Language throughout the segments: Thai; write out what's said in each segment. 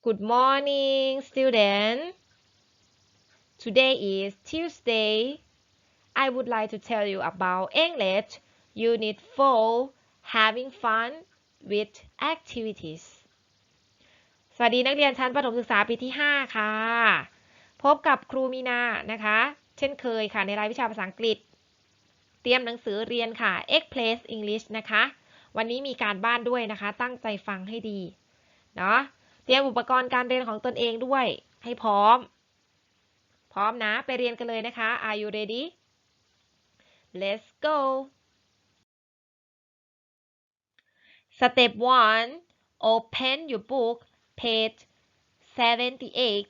Good morning, student. Today is Tuesday. I would like to tell you about English Unit 4 Having fun with activities. สวัสดีนักเรียนชั้นประถมศึกษาปีที่ 5 ค่ะ พบกับครูมีนานะคะ เช่นเคยค่ะ ในรายวิชาภาษาอังกฤษ เตรียมหนังสือเรียนค่ะ Express English นะคะ วันนี้มีการบ้านด้วยนะคะ ตั้งใจฟังให้ดี เนาะ เตรียมอุปกรณ์การเรียนของตนเองด้วย ให้พร้อม พร้อมนะ ไปเรียนกันเลยนะคะ Are you ready Let's go Step 1 Open your book page 78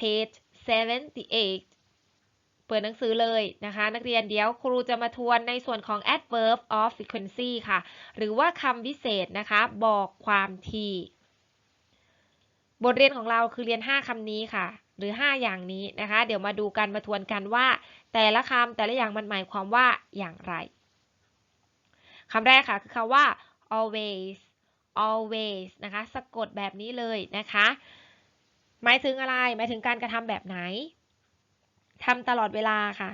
page 78เปิดหนังสือเลยนะคะ นักเรียนเดี๋ยวครูจะมาทวนในส่วนของ adverb of frequency ค่ะ หรือว่าคำวิเศษนะคะ บอกความที บทเรียนของเราคือเรียน 5คำนี้ค่ะ หรือ 5 อย่างนี้นะคะ เดี๋ยวมาดูกันมาทวนกันว่า แต่ละคำแต่ละอย่างมันหมายความว่าอย่างไรคำแรกค่ะคือคำว่า always always นะคะ สะกดแบบนี้เลยนะคะ หมายถึงอะไร หมายถึงการกระทำแบบไหนทำตลอดเวลาค่ะ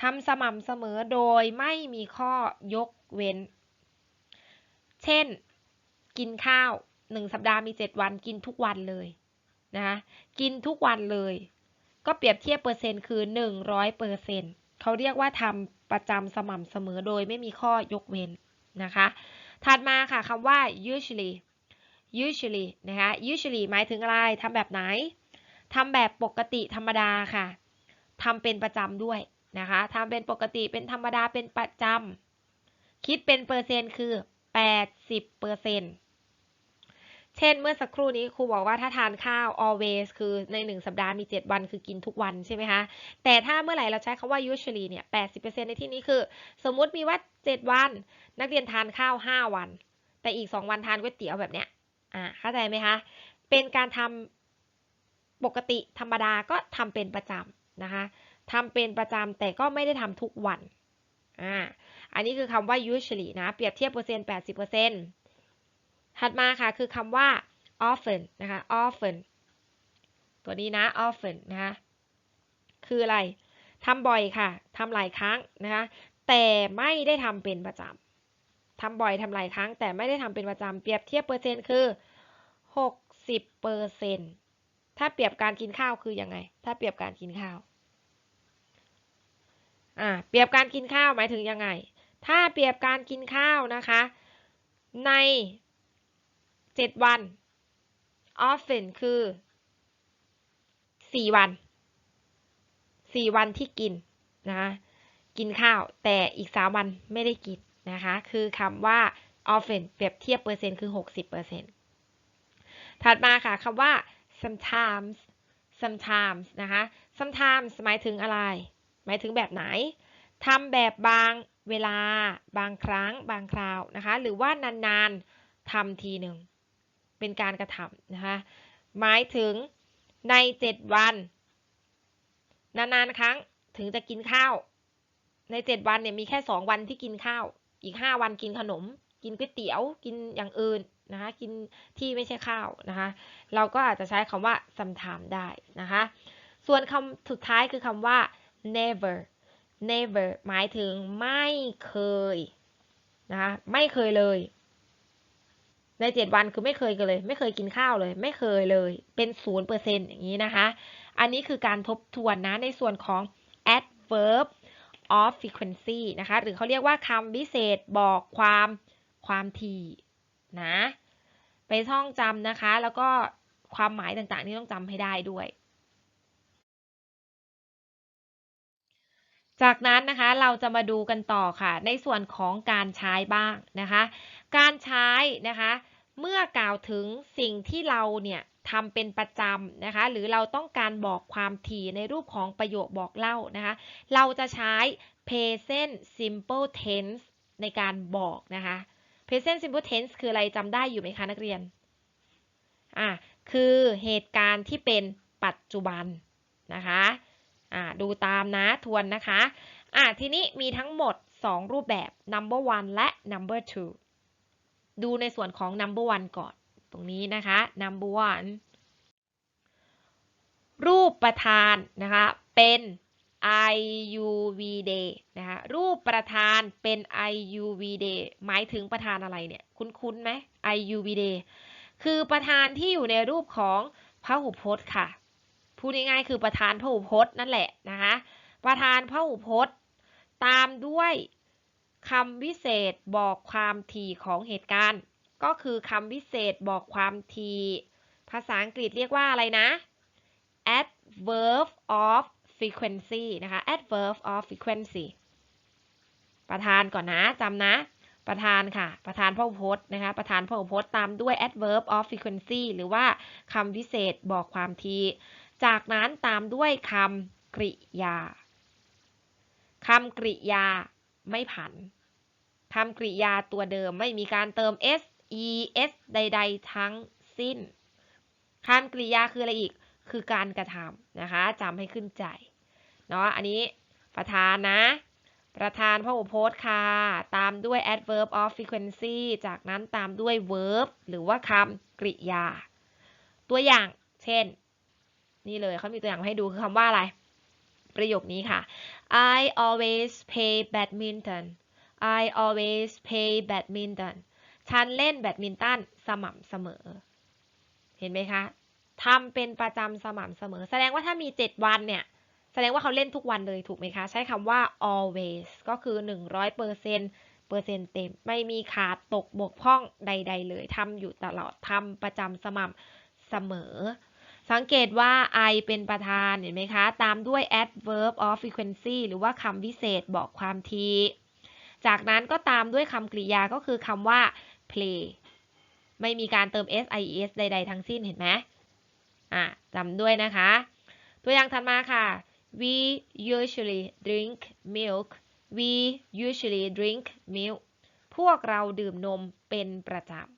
ทำสม่ำเสมอโดยไม่มีข้อยกเว้น เช่น กินข้าว หนึ่งสัปดาห์มี7วันกินทุกวันเลยนะคะกินทุกวันเลย ก็เปรียบเทียบเปอร์เซ็นต์คือ100เปอร์เซ็นต์เขาเรียกว่าทำประจำสม่ำเสมอโดยไม่มีข้อยกเว้นนะคะ ถัดมาค่ะคำว่า usually usually นะคะ usually หมายถึงอะไรทำแบบไหนทำแบบปกติธรรมดาค่ะทำเป็นประจำด้วยนะคะทำเป็นปกติเป็นธรรมดาเป็นประจำคิดเป็นเปอร์เซ็นต์คือ 80เปอร์เซ็นต์ เช่นเมื่อสักครู่นี้ครูบอกว่าถ้าทานข้าว always คือใน 1 สัปดาห์มี 7 วันคือกินทุกวันใช่ไหมคะ แต่ถ้าเมื่อไหร่เราใช้คำว่า usually เนี่ย 80%ในที่นี้คือ สมมุติมีว่า 7 วัน นักเรียนทานข้าว 5 วัน แต่อีก 2 วันทานก๋วยเตี๋ยวแบบเนี้ย อ่า เข้าใจไหมคะ เป็นการทำปกติธรรมดาก็ทำเป็นประจำนะคะทำเป็นประจำแต่ก็ไม่ได้ทำทุกวัน อ่า อันนี้คือคำว่า usually นะ เปรียบเทียบเปอร์เซ็นต์80% ถัดมาค่ะคือคำว่า often นะคะ often ตัวนี้นะ often นะคะ คืออะไรทำบ่อยค่ะทำหลายครั้งนะคะ แต่ไม่ได้ทำเป็นประจำทำบ่อยทำหลายครั้ง แต่ไม่ได้ทำเป็นประจำเปรียบเทียบเปอร์เซ็นต์คือ60เปอร์เซ็นต์ถ้าเปรียบการกินข้าวคืออยังไง ถ้าเปรียบการกินข้าวอ่าเปรียบการกินข้าวหมายถึงยังไง ถ้าเปรียบการกินข้าวนะคะ ใน 7 วัน often คือ 4 วัน 4 วันที่กินนะกินข้าวแต่อีก 3 วันไม่ได้กินนะคะคือคำว่า often เปรียบเทียบเปอร์เซ็นต์คือ 60เปอร์เซ็นต์ถัดมาค่ะคำว่า sometimes sometimes นะคะ sometimes หมายถึงอะไร หมายถึงแบบไหนทำแบบบางเวลา บางครั้ง บางคราวนะคะ หรือว่านานๆทำทีหนึ่ง เป็นการกระทำนะคะ หมายถึงใน 7 วัน นานๆครั้งถึงจะกินข้าว ใน 7 วันเนี่ยมีแค่ 2 วันที่กินข้าว อีก 5 วันกินขนม กินก๋วยเตี๋ยว กินอย่างอื่นนะคะ กินที่ไม่ใช่ข้าวนะคะ เราก็อาจจะใช้คำว่า sometime ได้นะคะ ส่วนคำสุดท้ายคือคำว่า never never หมายถึงไม่เคยนะคะ ไม่เคยเลย ในเจ็ดวันคือไม่เคยกันเลย ไม่เคยกินข้าวเลย ไม่เคยเลย เป็นศูนย์เปอร์เซ็นต์อย่างนี้นะคะ อันนี้คือการทบทวนนะในส่วนของ adverb of frequency นะคะ หรือเขาเรียกว่าคำวิเศษบอกความความถี่นะ ไปท่องจำนะคะ แล้วก็ความหมายต่างๆที่ต้องจำให้ได้ด้วย จากนั้นนะคะเราจะมาดูกันต่อค่ะ ในส่วนของการใช้บ้างนะคะ การใช้นะคะ เมื่อกล่าวถึงสิ่งที่เราเนี่ยทำเป็นประจำนะคะ หรือเราต้องการบอกความถี่ในรูปของประโยคบอกเล่านะคะ เราจะใช้ present simple tense ในการบอกนะคะ present simple tense คืออะไรจำได้อยู่ไหมคะนักเรียนอ่าคือเหตุการณ์ที่เป็นปัจจุบันนะคะ อ่าดูตามนะทวนนะคะอ่าทีนี้มีทั้งหมด 2 รูปแบบ number one และ number two ดูในส่วนของ number one ก่อน ตรงนี้นะคะ number one รูปประธานนะคะ เป็น IUV day นะคะรูปประธานเป็น IUV day หมายถึงประธานอะไรเนี่ย คุ้นๆไหม IUV day คือประธานที่อยู่ในรูปของพหูพจน์ค่ะ พูดง่ายๆคือประธานพหูพจน์นั่นแหละนะคะประธานพหูพจน์ ตามด้วยคำวิเศษบอกความถี่ของเหตุการณ์ ก็คือคำวิเศษบอกความถี่ภาษาอังกฤษเรียกว่าอะไรนะ adverb of frequency นะคะ adverb of frequency ประธานก่อนนะจำนะ ประธานค่ะ ประธานพหูพจน์นะคะ ประธานพหูพจน์ตามด้วย adverb of frequency หรือว่าคำวิเศษบอกความที จากนั้นตามด้วยคำกริยาคำกริยาไม่ผันคำกริยาตัวเดิมไม่มีการเติม s e s ใด ๆ ทั้งสิ้นคำกริยาคืออะไรอีก คือการกระทำนะคะจำให้ขึ้นใจ เนาะ อันนี้ประธานนะ ประธานพหูพจน์ค่ะ ตามด้วย adverb of frequency จากนั้นตามด้วย verb หรือว่าคำกริยา ตัวอย่าง เช่น นี่เลยเขามีตัวอย่างมาให้ดูคือคำว่าอะไร ประโยคนี้ค่ะ I always play badminton I always play badminton ฉันเล่นแบดมินตันสม่ำเสมอ เห็นไหมคะทำเป็นประจำสม่ำเสมอ แสดงว่าถ้ามี 7 วันเนี่ย แสดงว่าเขาเล่นทุกวันเลยถูกไหมคะ ใช้คำว่า always ก็คือ 100%เปอร์เซ็นต์เปอร์เซ็นต์เต็ม ไม่มีขาดตกบกพร่องใด ๆ เลยทำอยู่ตลอดทำประจำสม่ำเสมอ สังเกตว่า I เป็นประธานเห็นไหมคะ ตามด้วย adverb of frequency หรือว่าคำวิเศษบอกความที จากนั้นก็ตามด้วยคำกริยาก็คือคำว่า play ไม่มีการเติม s i e s ใด ๆ ทั้งสิ้นเห็นไหมอะจำด้วยนะคะ ตัวอย่างถัดมาค่ะ we usually drink milk we usually drink milk พวกเราดื่มนมเป็นประจำ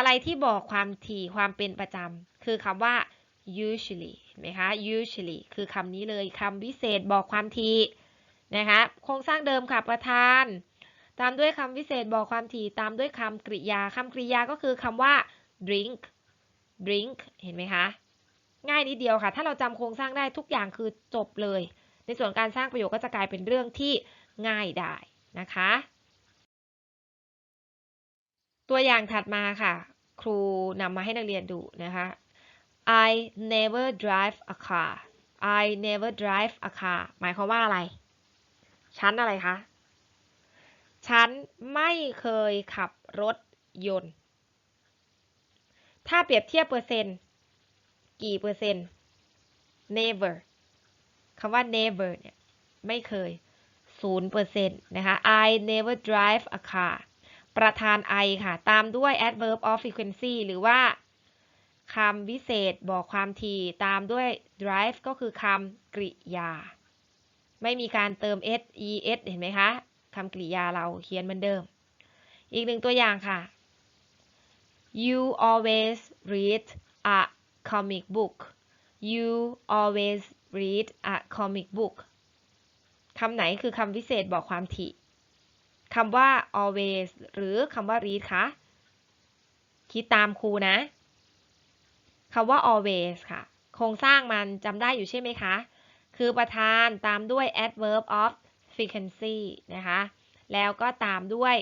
อะไรที่บอกความถี่ความเป็นประจำคือคำว่า usually เห็นไหมคะ usually คือคำนี้เลยคำวิเศษบอกความถี่นะคะโครงสร้างเดิมค่ะประธาน ตามด้วยคำวิเศษบอกความถี่ตามด้วยคำกริยาคำกริยาก็คือคำว่า drink drink เห็นไหมคะ ง่ายนิดเดียวค่ะ ถ้าเราจำโครงสร้างได้ทุกอย่างคือจบเลย ในส่วนการสร้างประโยคก็จะกลายเป็นเรื่องที่ง่ายได้นะคะ ตัวอย่างถัดมาค่ะ ครูนำมาให้นักเรียนดูนะคะ I never drive a car I never drive a car หมายความว่าอะไร ฉันอะไรคะ ฉันไม่เคยขับรถยนต์ ถ้าเปรียบเทียบเปอร์เซ็นต์ กี่เปอร์เซ็นต์ never คำว่า never เนี่ย ไม่เคย0%นะคะ I never drive a car ประธาน I ค่ะ ตามด้วย adverb of frequency หรือว่าคำวิเศษบอกความถี่ตามด้วย drive ก็คือคำกริยา ไม่มีการเติม s e s เห็นไหมคะคำกริยาเราเขียนเหมือนเดิม อีกหนึ่งตัวอย่างค่ะ you always read a comic book you always read a comic book คำไหนคือคำวิเศษบอกความถี่ คำว่า always หรือคำว่า read คะ คิดตามครูนะ คำว่า always ค่ะ โครงสร้างมันจำได้อยู่ใช่ไหมคะ คือประธานตามด้วย adverb of frequency นะคะ แล้วก็ตามด้วย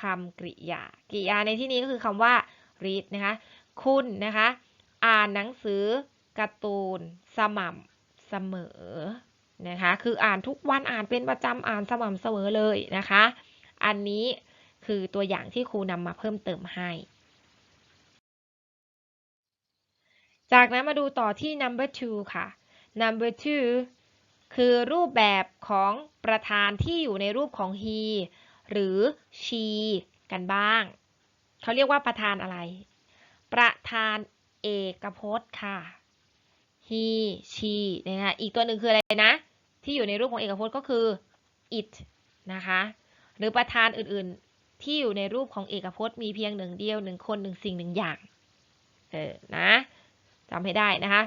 คำกริยา กริยาในที่นี้ก็คือคำว่า read นะคะ คุณนะคะ อ่านหนังสือการ์ตูน สม่ำเสมอ นะคะ คืออ่านทุกวันอ่านเป็นประจำอ่านสม่ำเสมอเลยนะคะ อันนี้คือตัวอย่างที่ครูนำมาเพิ่มเติมให้ จากนั้นมาดูต่อที่ number two ค่ะ number two คือรูปแบบของประธานที่อยู่ในรูปของ he หรือ she กันบ้าง เขาเรียกว่าประธานอะไร ประธานเอกพจน์ค่ะ he she นะคะอีกตัวหนึ่งคืออะไรนะ ที่อยู่ในรูปของเอกพจน์ก็คือ it นะคะหรือประธานอื่นๆ ที่อยู่ในรูปของเอกพจน์มีเพียงหนึ่งเดียวหนึ่งคนหนึ่งสิ่งหนึ่งอย่างเออนะจำให้ได้นะคะ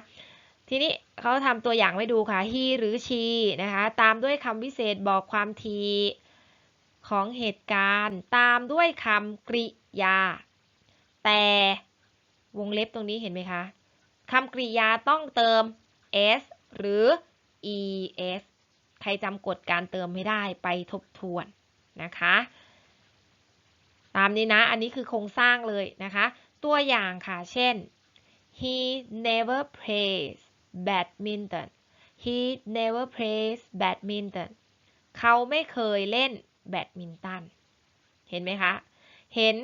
ทีนี้เขาทำตัวอย่างไว้ดูค่ะ he หรือ she นะคะตามด้วยคำวิเศษบอกความทีของเหตุการณ์ ตามด้วยคำกริยา แต่วงเล็บตรงนี้เห็นไหมคะ คำกริยาต้องเติม s หรือ es ใครจำกฎการเติมไม่ได้ไปทบทวนนะคะ ตามนี้นะ อันนี้คือโครงสร้างเลยนะคะ ตัวอย่างค่ะเช่น he never plays badminton he never plays badminton เขาไม่เคยเล่นแบดมินตัน เห็นไหมคะ เห็น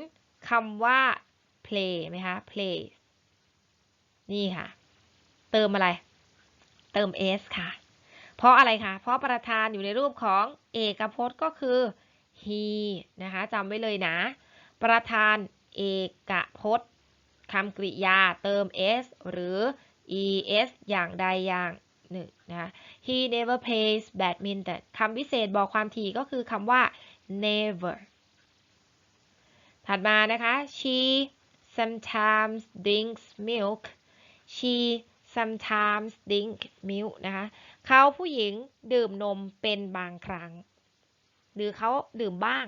คำว่า play ไหมคะ play นี่ค่ะ เติมอะไร เติม s ค่ะ เพราะอะไรคะ เพราะประธานอยู่ในรูปของเอกพจน์ก็คือ he นะคะจำไว้เลยนะ ประธานเอกพจน์คำกริยาเติม s หรือ es อย่างใดอย่างหนึ่งนะคะ he never plays badminton คำพิเศษบอกความถี่ก็คือคำว่า never ถัดมานะคะ she sometimes drinks milk she sometimes drink milk นะคะเขาผู้หญิงดื่มนมเป็นบางครั้ง หรือเขาดื่มบ้าง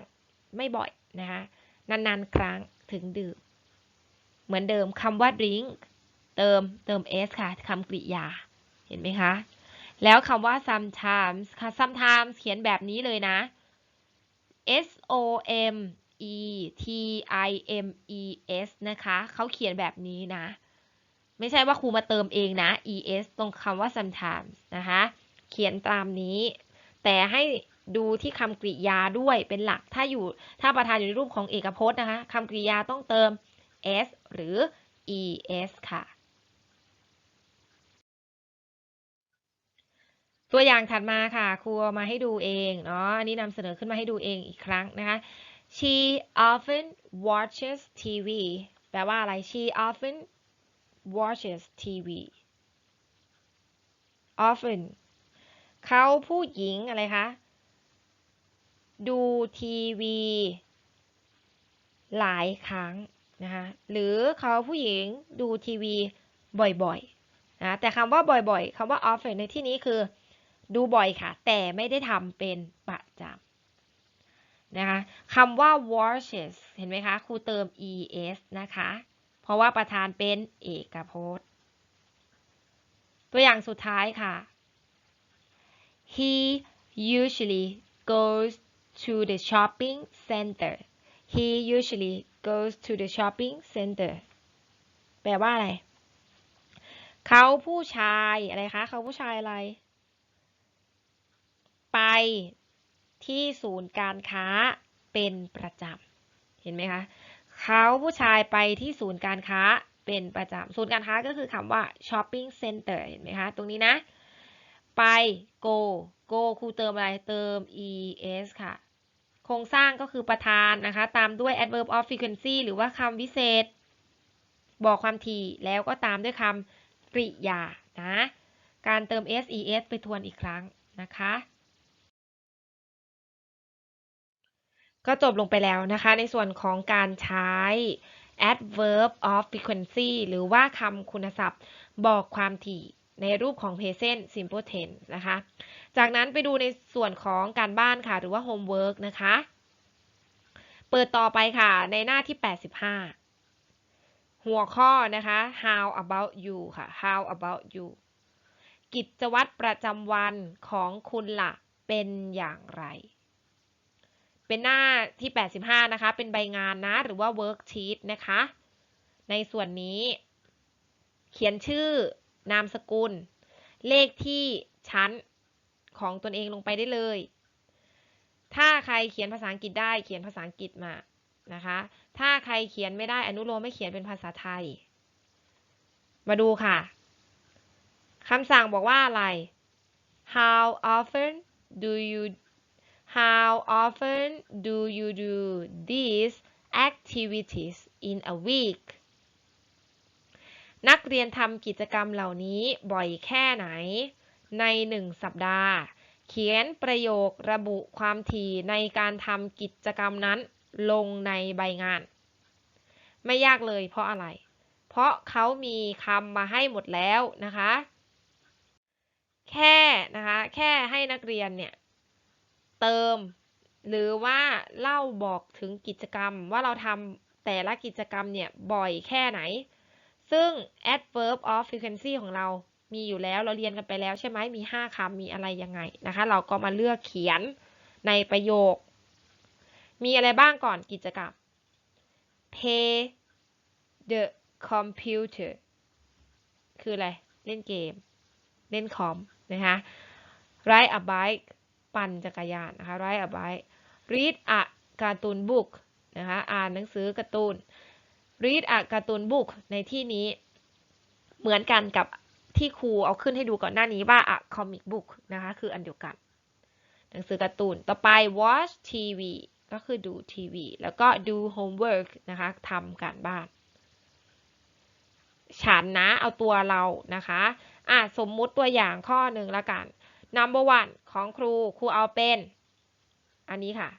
ไม่บ่อยนะคะนานๆ ครั้งถึงดื่ม เหมือนเดิมคำว่า drink เติมเติม s ค่ะคำกริยา เห็นไหมคะ แล้วคำว่า sometimes ค่ะ sometimes เขียนแบบนี้เลยนะ s o m e t i m e s นะคะ เขาเขียนแบบนี้นะ ไม่ใช่ว่าครูมาเติมเองนะ es ตรงคำว่า sometimes นะคะ เขียนตามนี้ แต่ให้ดูที่คำกริยาด้วยเป็นหลัก ถ้าอยู่ถ้าประธานอยู่ในรูปของเอกพจน์นะคะคำกริยาต้องเติม s หรือ es ค่ะ ตัวอย่างถัดมาค่ะ ครูเอามาให้ดูเองเนาะ อันนี้นำเสนอขึ้นมาให้ดูเองอีกครั้งนะคะ she often watches TV แปลว่าอะไร she often watches TV often เขาผู้หญิงอะไรคะ ดูทีวี หลายครั้งนะคะหรือเขาผู้หญิงดูทีวีบ่อยๆนะแต่คำว่าบ่อยๆคำว่า often ในที่นี้คือ ดูบ่อยค่ะ แต่ไม่ได้ทำเป็นประจำนะคะคำว่า watches เห็นไหมคะครูเติม es นะคะ เพราะว่าประธานเป็นเอกพจน์ ตัวอย่างสุดท้ายค่ะ he usually goes to the shopping center he usually goes to the shopping center แปลว่าอะไร เขาผู้ชายอะไรคะ เขาผู้ชายอะไร ไปที่ศูนย์การค้าเป็นประจำ เห็นไหมคะ เขาผู้ชายไปที่ศูนย์การค้าเป็นประจำศูนย์การค้าก็คือคำว่า shopping center เห็นไหมคะ ตรงนี้นะ ไป go go ครูเติมอะไร เติม es ค่ะ โครงสร้างก็คือประธานนะคะ ตามด้วย adverb of frequency หรือว่าคำวิเศษ บอกความถี่แล้วก็ตามด้วยคำกริยานะ การเติม s es ไปทวนอีกครั้งนะคะ ก็จบลงไปแล้วนะคะ ในส่วนของการใช้ adverb of frequency หรือว่าคำคุณศัพท์บอกความถี่ในรูปของ present simple tense นะคะ จากนั้นไปดูในส่วนของการบ้านค่ะ หรือว่า homework นะคะ เปิดต่อไปค่ะ ในหน้าที่ 85 หัวข้อนะคะ how about you ค่ะ how about you กิจวัตรประจำวันของคุณละ่ะเป็นอย่างไร เป็นหน้าที่ 85 นะคะ เป็นใบงานนะ หรือว่า worksheet นะคะ ในส่วนนี้ เขียนชื่อนามสกุล เลขที่ชั้นของตนเองลงไปได้เลย ถ้าใครเขียนภาษาอังกฤษได้เขียนภาษาอังกฤษมานะคะ ถ้าใครเขียนไม่ได้อนุโลมไม่เขียนเป็นภาษาไทย มาดูค่ะคำสั่งบอกว่าอะไร how often do you how often do you do these activities in a week นักเรียนทำกิจกรรมเหล่านี้บ่อยแค่ไหน ในหนึ่งสัปดาห์ เขียนประโยคระบุความถี่ในการทำกิจกรรมนั้นลงในใบงาน ไม่ยากเลยเพราะอะไร เพราะเขามีคำมาให้หมดแล้วนะคะ แค่นะคะ แค่ให้นักเรียนเนี่ย เติม หรือว่าเล่าบอกถึงกิจกรรมว่าเราทำแต่ละกิจกรรมเนี่ยบ่อยแค่ไหน ซึ่ง adverb of frequency ของเรามีอยู่แล้วเราเรียนกันไปแล้วใช่ไหมมี 5คำมีอะไรยังไงนะคะ เราก็มาเลือกเขียนในประโยค มีอะไรบ้างก่อนกิจกรรม pay the computer คืออะไร เล่นเกม เล่นคอมนะคะ ride a bike ปั่นจักรยานนะคะ ride a bike read a cartoon book นะคะอ่านหนังสือการ์ตูน read a cartoon book ในที่นี้เหมือนกันกับที่ครูเอาขึ้นให้ดูก่อนหน้านี้ว่า a comic book นะคะ คืออันเดียวกัน หนังสือการ์ตูน ต่อไป watch TV ก็คือดูทีวี แล้วก็ do homework นะคะทำการบ้าน ฉันนะ เอาตัวเรานะคะอะสมมุติตัวอย่างข้อหนึ่งละกัน number one ของครูครูเอาเป็น อันนี้ค่ะ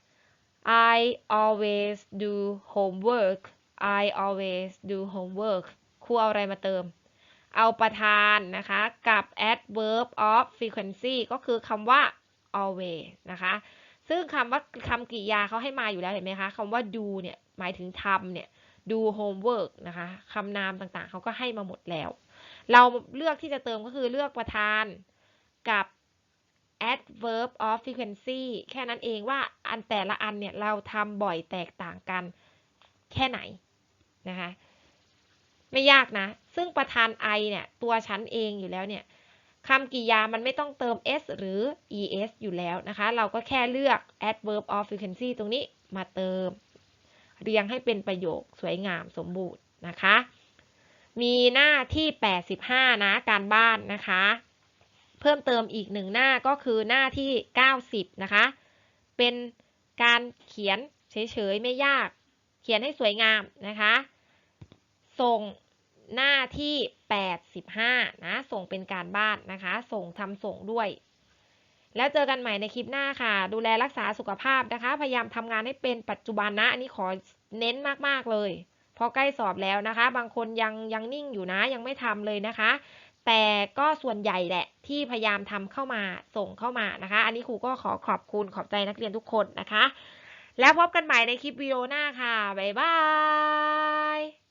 I always do homework I always do homework ครูเอาอะไรมาเติม เอาประธานนะคะ กับ adverb of frequency ก็คือคำว่า always นะคะ ซึ่งคำว่าคำกริยาเขาให้มาอยู่แล้วเห็นไหมคะคำว่า do เนี่ยหมายถึงทำเนี่ย do homework นะคะคำนามต่างๆ เขาก็ให้มาหมดแล้ว เราเลือกที่จะเติมก็คือเลือกประธานกับ adverb of frequency แค่นั้นเองว่าอันแต่ละอันเนี่ยเราทำบ่อยแตกต่างกันแค่ไหนนะคะไม่ยากนะ ซึ่งประธาน I เนี่ยตัวฉันเองอยู่แล้วเนี่ยคำกริยามันไม่ต้องเติม s หรือ es อยู่แล้วนะคะ เราก็แค่เลือก adverb of frequency ตรงนี้มาเติม เรียงให้เป็นประโยคสวยงามสมบูรณ์นะคะ มีหน้าที่ 85 นะ การบ้านนะคะ เพิ่มเติมอีกหนึ่งหน้าก็คือหน้าที่ 90 นะคะ เป็นการเขียนเฉยๆไม่ยาก เขียนให้สวยงามนะคะ ส่งหน้าที่ 85 นะ ส่งเป็นการบ้านนะคะ ส่งทำส่งด้วย แล้วเจอกันใหม่ในคลิปหน้าค่ะ ดูแลรักษาสุขภาพนะคะ พยายามทำงานให้เป็นปัจจุบันนะ อันนี้ขอเน้นมากๆเลยเพราะใกล้สอบแล้วนะคะ บางคนยังยังนิ่งอยู่นะ ยังไม่ทำเลยนะคะ แต่ก็ส่วนใหญ่แหละที่พยายามทำเข้ามาส่งเข้ามานะคะ อันนี้ครูก็ขอขอบคุณขอบใจนักเรียนทุกคนนะคะ แล้วพบกันใหม่ในคลิปวิดีโอหน้าค่ะ บ๊ายบาย